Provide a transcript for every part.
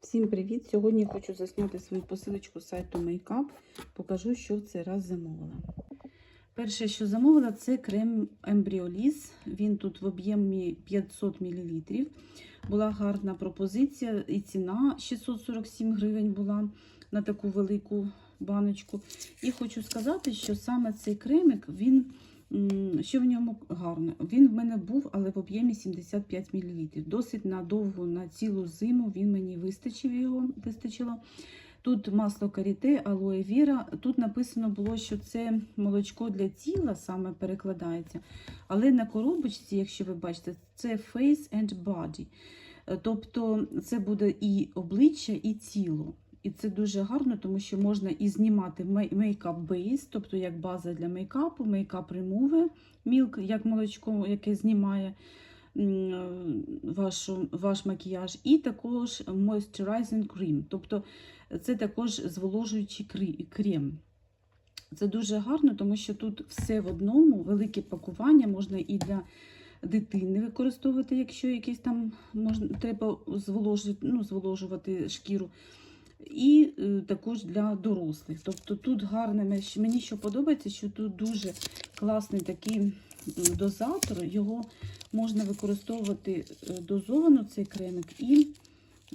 Всім привіт! Сьогодні хочу засняти свою посилочку з сайту Makeup. Покажу, що в цей раз замовила. Перше, що замовила, це крем Embryolisse. Він тут в об'ємі 500 мл. Була гарна пропозиція і ціна 647 гривень була на таку велику баночку. І хочу сказати, що саме цей кремик, він. Що в ньому гарно? Він в мене був, але в об'ємі 75 мл. Досить надовго, на цілу зиму він мені вистачив його, вистачило. Тут масло каріте, алоe віра. Тут написано було, що це молочко для тіла саме перекладається. Але на коробочці, якщо ви бачите, це face and body. Е, Тобто це буде і обличчя, і тіло. І це дуже гарно, тому що можна і знімати мейкап бейс, тобто як база для мейкапу, мейкап ремуве, мілк, як молочко, яке знімає вашу, ваш макіяж, і також moisturizing cream, тобто це також зволожуючий крем. Це дуже гарно, тому що тут все в одному, велике пакування, можна і для дитини використовувати, якщо якісь там можна, треба зволожити, ну, зволожувати шкіру і е, також для дорослих. Тобто тут гарне, мені- що подобається, що тут дуже класний такий дозатор, його можна використовувати е, дозовано, цей кремик, і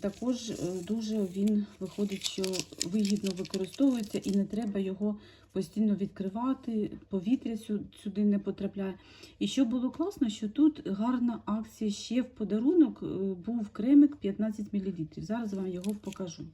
також е, дуже він виходить, що вигідно використовується і не треба його постійно відкривати, повітря сюди не потрапляє. І що було класно, що тут гарна акція ще в подарунок був кремик 15 мл. Зараз вам його покажу.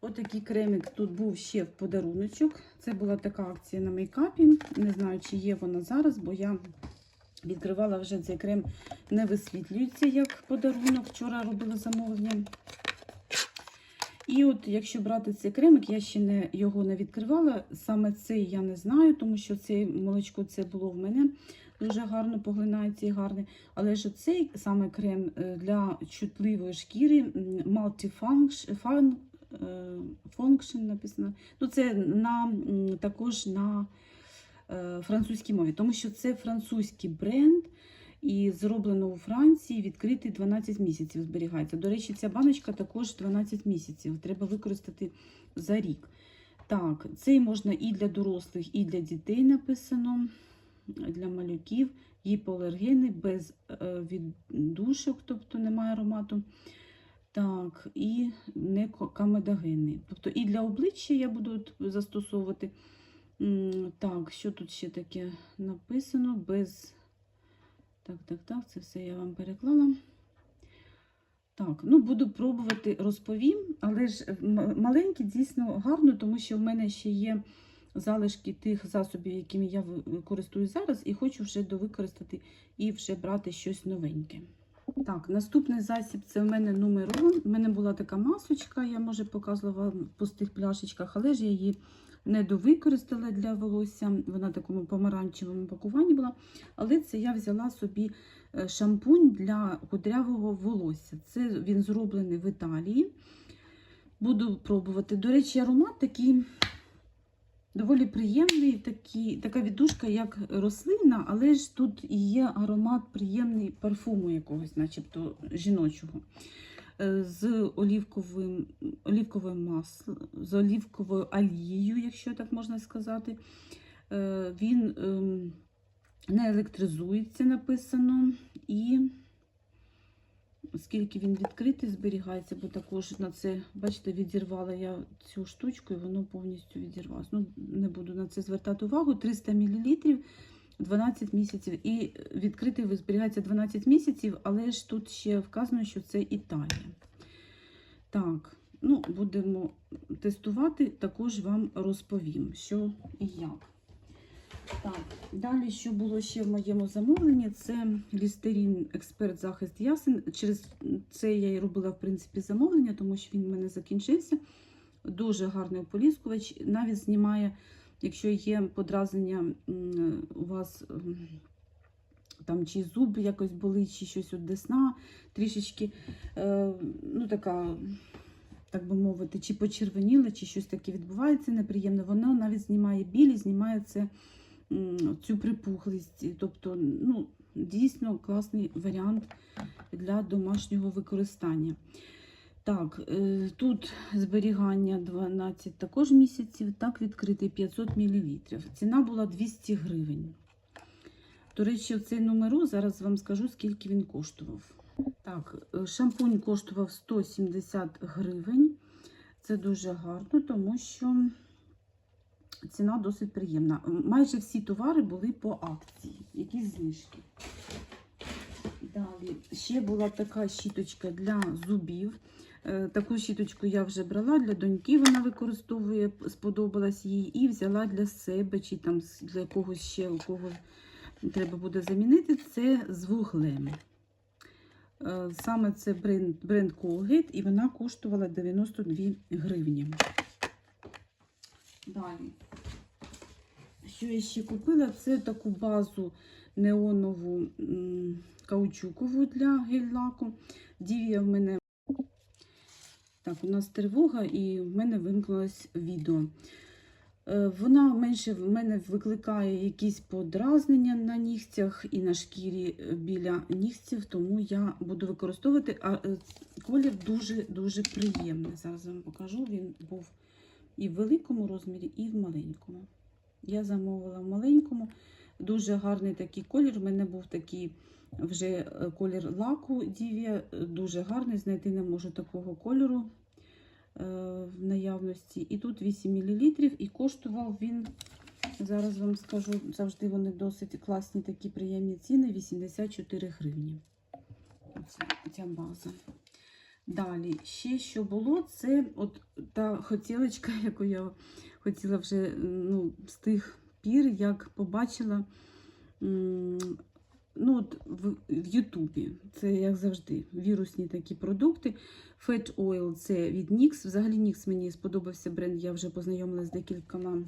Отакий кремик тут був ще в подаруночок. Це була така акція на мейкапі. Не знаю, чи є вона зараз, бо я відкривала вже цей крем, не висвітлюється як подарунок. Вчора робила замовлення. І от, якщо брати цей кремик, я ще не, його не відкривала. Саме цей я не знаю, тому що це молочко це було в мене. Дуже гарно поглинається і гарний. Але ж цей саме крем е, для чутливої шкіри Multifunction Function написано. Ну, це на, також на е, французькій мові, тому що це французький бренд. І зроблено у Франції, відкритий 12 місяців зберігається. До речі, ця баночка також 12 місяців. Треба використати за рік. Так, цей можна і для дорослих, і для дітей написано, для малюків, гіпоалергени, без е, віддушок, тобто немає аромату. Так, і не камедогенний. Тобто і для обличчя я буду застосовувати. Так, що тут ще таке написано? Без. Так, так, так, це все я вам переклала. Так, ну буду пробувати, розповім, але ж м- маленькі дійсно гарно, тому що в мене ще є залишки тих засобів, якими я користуюсь зараз, і хочу вже довикористати і вже брати щось новеньке. Так, наступний засіб це в мене нумерон. У мене була така масочка, я може показувала вам в пустих пляшечках, але ж я її не довикористала для волосся. Вона в такому помаранчевому пакуванні була. Але це я взяла собі е, шампунь для кудрявого волосся. Це він зроблений в Італії. Буду пробувати. До речі, аромат такий доволі приємний, такий, така віддушка, як рослинна, але ж тут і є аромат приємний парфуму якогось, начебто жіночого. Е, З олівковим, олівковим маслом, з олівковою олією, якщо так можна сказати. Е, Він ем, не електризується, написано, і оскільки він відкритий, зберігається, бо також на це, бачите, відірвала я цю штучку і воно повністю відірвалося. Ну, не буду на це звертати увагу. 300 мл 12 місяців. І відкритий зберігається 12 місяців, але ж тут ще вказано, що це Італія. Так, ну, будемо тестувати, також вам розповім, що і як. Так, далі, що було ще в моєму замовленні, це лістерін експерт захист ясен. Через це я і робила, в принципі, замовлення, тому що він в мене закінчився. Дуже гарний ополіскувач. Навіть знімає, якщо є подразнення у вас там чи зуб якось болить, чи щось от десна трішечки, е, ну така. Так би мовити, чи почервоніли, чи щось таке відбувається неприємне, воно навіть знімає білі, знімає це цю припухлість. Тобто, ну, дійсно класний варіант для домашнього використання. Так, е, тут зберігання 12 також місяців, так відкритий 500 мл. Ціна була 200 гривень. До речі, цей номеру зараз вам скажу, скільки він коштував. Так, е, шампунь коштував 170 гривень. Це дуже гарно, тому що ціна досить приємна. Майже всі товари були по акції, якісь знижки. Далі ще була така щіточка для зубів. Е, Таку щіточку я вже брала для доньки, вона використовує, сподобалась їй, і взяла для себе, чи там для когось ще, у кого треба буде замінити, це з вуглем. Е, Саме це бренд, бренд Colgate, і вона коштувала 92 гривні. Далі. Що я ще купила? Це таку базу неонову каучукову для гель-лаку. Дівія в мене. Так, у нас тривога, і в мене вимкнулось відео. Е, Вона менше в мене викликає якісь подразнення на нігтях і на шкірі е, біля нігтів, тому я буду використовувати. А е, колір дуже-дуже приємний. Зараз вам покажу. Він був і в великому розмірі, і в маленькому. Я замовила в маленькому. Дуже гарний такий колір. У мене був такий вже е, колір лаку Дівія. Дуже гарний. Знайти не можу такого кольору е, в наявності. І тут 8 мл, і коштував він, зараз вам скажу, завжди вони досить класні, такі приємні ціни 84 гривні. Оце, ця база. Далі, ще що було, це от та хотілочка, яку я хотіла вже ну, з тих пір, як побачила ну, от в, Ютубі. Це, як завжди, вірусні такі продукти. Fat Oil це від NYX. Взагалі NYX мені сподобався бренд, я вже познайомилася з декількома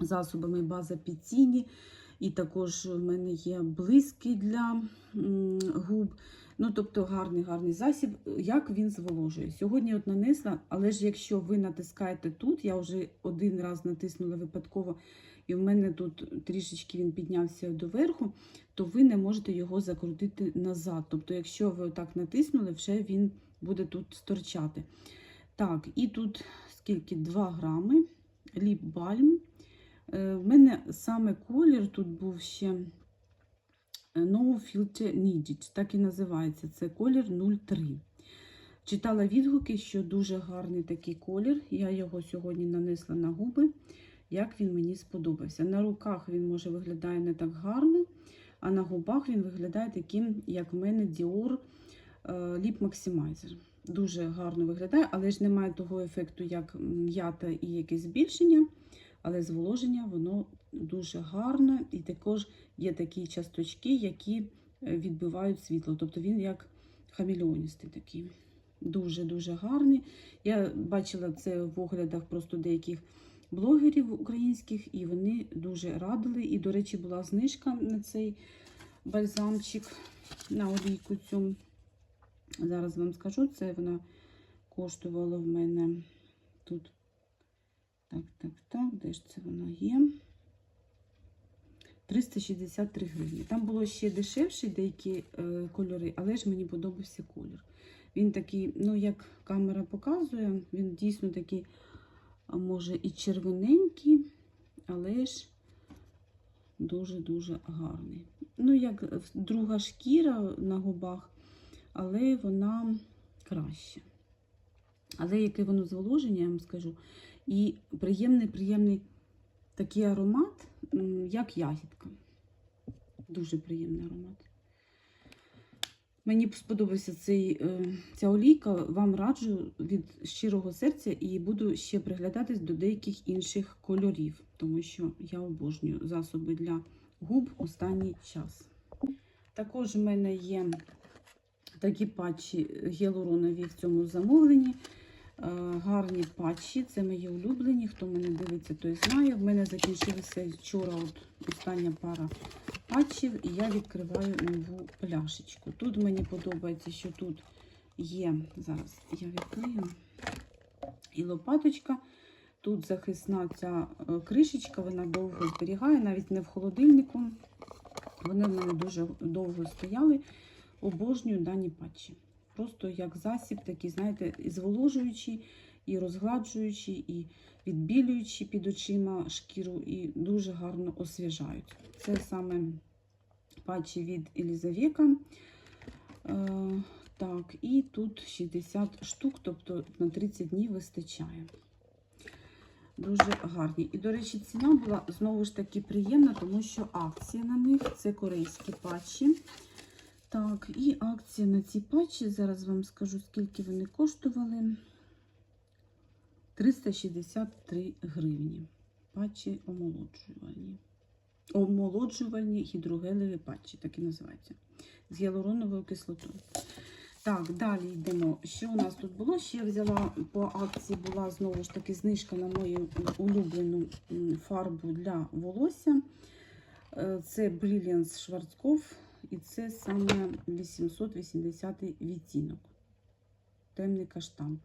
засобами база Піціні. І також в мене є блиски для губ. Ну, тобто гарний гарний засіб. Як він зволожує? Сьогодні от нанесла, але ж якщо ви натискаєте тут, я вже один раз натиснула випадково, і в мене тут трішечки він піднявся доверху, то ви не можете його закрутити назад. Тобто, якщо ви отак натиснули, вже він буде тут сторчати. Так, і тут скільки? 2 грами ліп бальм. Е, В мене саме колір тут був ще No Filter Needed, так і називається. Це колір 03. Читала відгуки, що дуже гарний такий колір. Я його сьогодні нанесла на губи, як він мені сподобався. На руках він може виглядає не так гарно, а на губах він виглядає таким, як в мене Dior е, Lip Maximizer. Дуже гарно виглядає, але ж немає того ефекту, як м'ята і якесь збільшення. Але зволоження воно дуже гарне, і також є такі часточки, які е, відбивають світло. Тобто він як хамільоністий такий. Дуже-дуже гарний. Я бачила це в оглядах просто деяких блогерів українських, і вони дуже радили. І, до речі, була знижка на цей бальзамчик на олійку цю. Зараз вам скажу, це вона коштувала в мене тут. Так, так, так, де ж це воно є? 363 гривні. Там було ще дешевші деякі е, кольори, але ж мені подобався колір. Він такий, ну, як камера показує, він дійсно такий, може, і червоненький, але ж дуже-дуже гарний. Ну, як друга шкіра на губах, але вона краща. Але яке воно зволоження, я вам скажу. І приємний, приємний такий аромат, як ягідка. Дуже приємний аромат. Мені сподобався цей, е, ця олійка. Вам раджу від щирого серця і буду ще приглядатись до деяких інших кольорів, тому що я обожнюю засоби для губ останній час. Також в мене є такі патчі гіалуронові в цьому замовленні. Е, Гарні патчі, це мої улюблені. Хто мене дивиться, той знає. В мене закінчилася вчора от остання пара патчів, і я відкриваю нову пляшечку. Тут мені подобається, що тут є, зараз я відкрию, і лопаточка. Тут захисна ця е, кришечка, вона довго зберігає, навіть не в холодильнику. Вони в мене дуже довго стояли. Обожнюю дані патчі. Просто як засіб, такий, знаєте, і зволожуючий, і розгладжуючий, і відбілюючий під очима шкіру, і дуже гарно освіжають. Це саме патчі від Елізавіка. Е, так, і тут 60 штук, тобто на 30 днів вистачає. Дуже гарні. І, до речі, ціна була знову ж таки приємна, тому що акція на них це корейські патчі. Так, і акція на ці патчі, зараз вам скажу, скільки вони коштували. 363 гривні. Патчі омолоджувальні. Омолоджувальні гідрогелеві патчі, так і називаються. З гіалуроновою кислотою. Так, далі йдемо. Що у нас тут було? Ще я взяла по акції була знову ж таки знижка на мою улюблену фарбу для волосся. Е, Це Brilliance Schwarzkopf і це саме 880 відтінок. Темний каштан.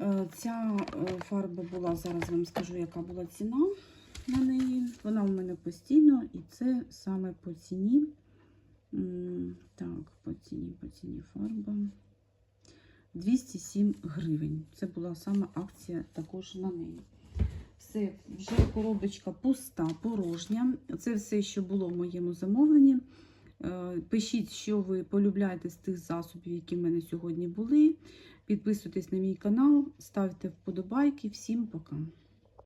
Е, Ця е, фарба була, зараз вам скажу, яка була ціна на неї. Вона у мене постійно, і це саме по ціні. Так, по ціні, по ціні фарба. 207 гривень. Це була саме акція також на неї. Все, вже коробочка пуста, порожня. Це все, що було в моєму замовленні. Е, Пишіть, що ви полюбляєте з тих засобів, які в мене сьогодні були. Підписуйтесь на мій канал, ставте вподобайки. Всім пока!